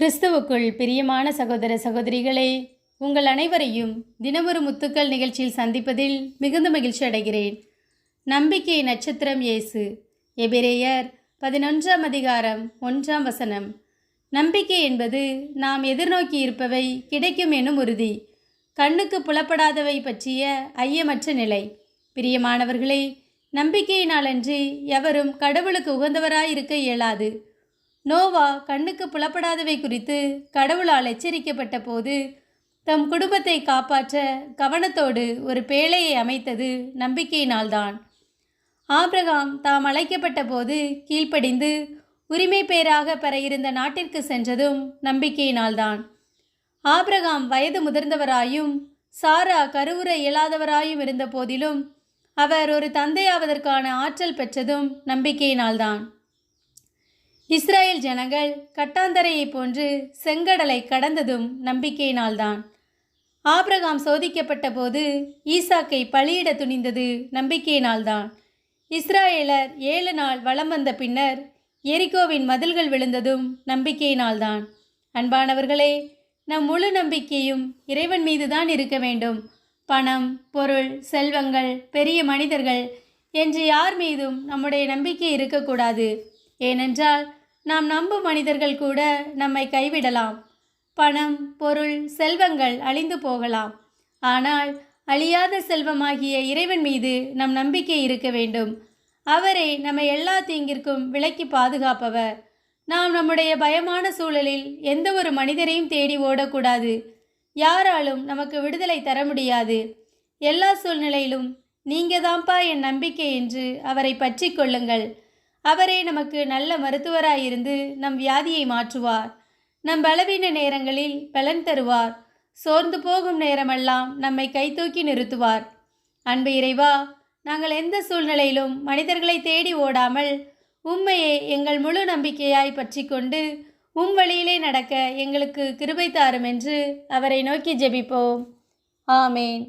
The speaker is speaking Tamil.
கிறிஸ்துவுக்குள் பிரியமான சகோதர சகோதரிகளே உங்கள் அனைவரையும் தினமொரு முத்துக்கள் நிகழ்ச்சியில் சந்திப்பதில் மிகுந்த மகிழ்ச்சி அடைகிறேன். நம்பிக்கை நட்சத்திரம் இயேசு எபிரேயர் பதினொன்றாம் அதிகாரம் ஒன்றாம் வசனம். நம்பிக்கை என்பது நாம் எதிர்நோக்கி இருப்பவை கிடைக்கும் எனும் உறுதி. கண்ணுக்கு புலப்படாதவை பற்றிய ஐயமற்ற நிலை. பிரியமானவர்களே நம்பிக்கையினாலன்றி எவரும் கடவுளுக்கு உகந்தவராயிருக்க இயலாது. நோவா கண்ணுக்கு புலப்படாதவை குறித்து கடவுளால் எச்சரிக்கப்பட்ட போது தம் குடும்பத்தை காப்பாற்ற கவனத்தோடு ஒரு பேழையை அமைத்தது நம்பிக்கையினால்தான். ஆப்ரகாம் தாம் அழைக்கப்பட்ட போது கீழ்ப்படிந்து உரிமை பேராக பெற இருந்த நாட்டிற்கு சென்றதும் நம்பிக்கையினால்தான். ஆப்ரகாம் வயது முதிர்ந்தவராயும் சாரா கருவுற இயலாதவராயும் இருந்த போதிலும் அவர் ஒரு தந்தையாவதற்கான ஆற்றல் பெற்றதும் நம்பிக்கையினால்தான். இஸ்ரேல் ஜனங்கள் கட்டாந்தரையைப் போன்று செங்கடலை கடந்ததும் நம்பிக்கையினால்தான். ஆபிரகாம் சோதிக்கப்பட்ட போது ஈசாக்கை பலியிட துணிந்தது நம்பிக்கையினால்தான். இஸ்ராயேலர் ஏழு நாள் வலம் வந்த பின்னர் எரிகோவின் மதில்கள் விழுந்ததும் நம்பிக்கையினால்தான். அன்பானவர்களே நம் முழு நம்பிக்கையும் இறைவன் மீதுதான் இருக்க வேண்டும். பணம் பொருள் செல்வங்கள் பெரிய மனிதர்கள் என்று யார் மீதும் நம்முடைய நம்பிக்கை இருக்கக்கூடாது. ஏனென்றால் நாம் நம்பும் மனிதர்கள் கூட நம்மை கைவிடலாம். பணம் பொருள் செல்வங்கள் அழிந்து போகலாம். ஆனால் அழியாத செல்வமாகிய இறைவன் மீது நம் நம்பிக்கை இருக்க வேண்டும். அவரே நம்மை எல்லா தீங்கிற்கும் விலக்கி பாதுகாப்பவர். நாம் நம்முடைய பயமான சூழலில் எந்த ஒரு மனிதரையும் தேடி ஓடக்கூடாது. யாராலும் நமக்கு விடுதலை தர முடியாது. எல்லா சூழ்நிலையிலும் நீங்க தான்ப்பா என் நம்பிக்கை என்று அவரை பற்றி கொள்ளுங்கள். அவரே நமக்கு நல்ல மருத்துவராயிருந்து நம் வியாதியை மாற்றுவார். நம் பலவீன நேரங்களில் பலன் தருவார். சோர்ந்து போகும் நேரமெல்லாம் நம்மை கைதூக்கி நிறுத்துவார். அன்பு இறைவா நாங்கள் எந்த சூழ்நிலையிலும் மனிதர்களை தேடி ஓடாமல் உண்மையை எங்கள் முழு நம்பிக்கையாய் பற்றி கொண்டு உம் வழியிலே நடக்க எங்களுக்கு கிருபை தாரும் என்று அவரை நோக்கி ஜெபிப்போம். ஆமேன்.